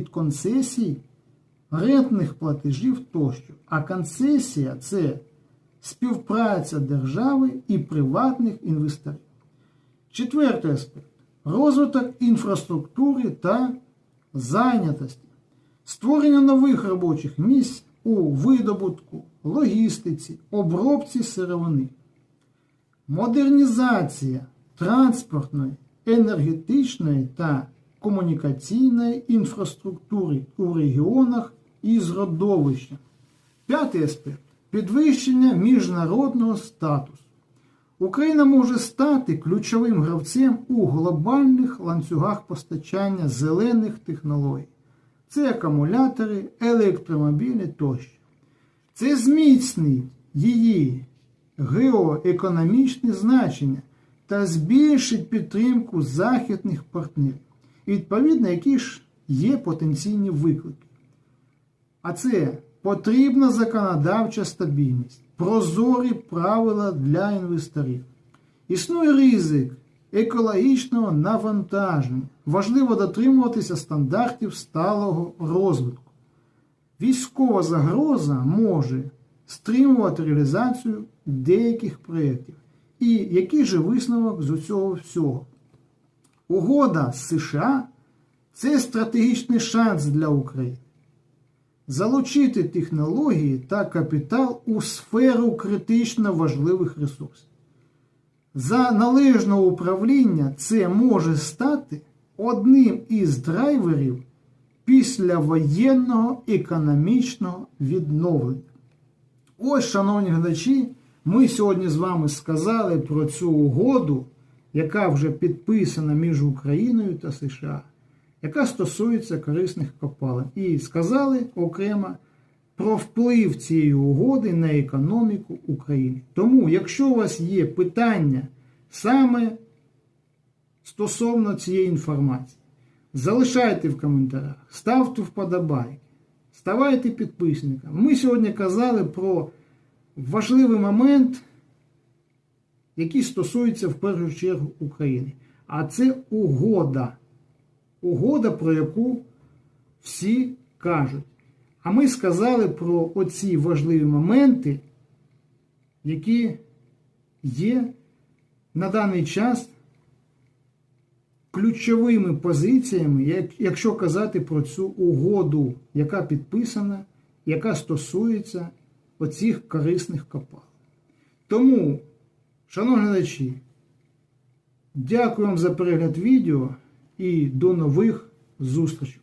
від концесій, рентних платежів тощо. А концесія це співпраця держави і приватних інвесторів. Четвертий аспект розвиток інфраструктури та зайнятості, створення нових робочих місць у видобутку, логістиці, обробці сировини, модернізація транспортної, енергетичної та комунікаційної інфраструктури у регіонах із родовища. П'ятий аспект підвищення міжнародного статусу. Україна може стати ключовим гравцем у глобальних ланцюгах постачання зелених технологій. Це акумулятори, електромобілі тощо. Це зміцнить її геоекономічне значення та збільшить підтримку західних партнерів. Відповідно, які ж є потенційні виклики. А це потрібна законодавча стабільність, прозорі правила для інвесторів. Існує ризик екологічного навантаження. Важливо дотримуватися стандартів сталого розвитку. Військова загроза може стримувати реалізацію деяких проєктів. І який же висновок з усього всього? Угода з США це стратегічний шанс для України. Залучити технології та капітал у сферу критично важливих ресурсів. За належного управління це може стати одним із драйверів післявоєнного економічного відновлення. Ось, шановні глядачі, ми сьогодні з вами сказали про цю угоду, яка вже підписана між Україною та США, яка стосується корисних копалин. І сказали окремо про вплив цієї угоди на економіку України. Тому, якщо у вас є питання саме стосовно цієї інформації, залишайте в коментарях, ставте вподобайки, ставайте підписниками. Ми сьогодні казали про важливий момент, який стосується в першу чергу України. А це угода. Угода, про яку всі кажуть. А ми сказали про оці важливі моменти, які є на даний час ключовими позиціями, якщо казати про цю угоду, яка підписана, яка стосується оцих корисних копал. Тому, шановні глядачі, дякую вам за перегляд відео і до нових зустрічей.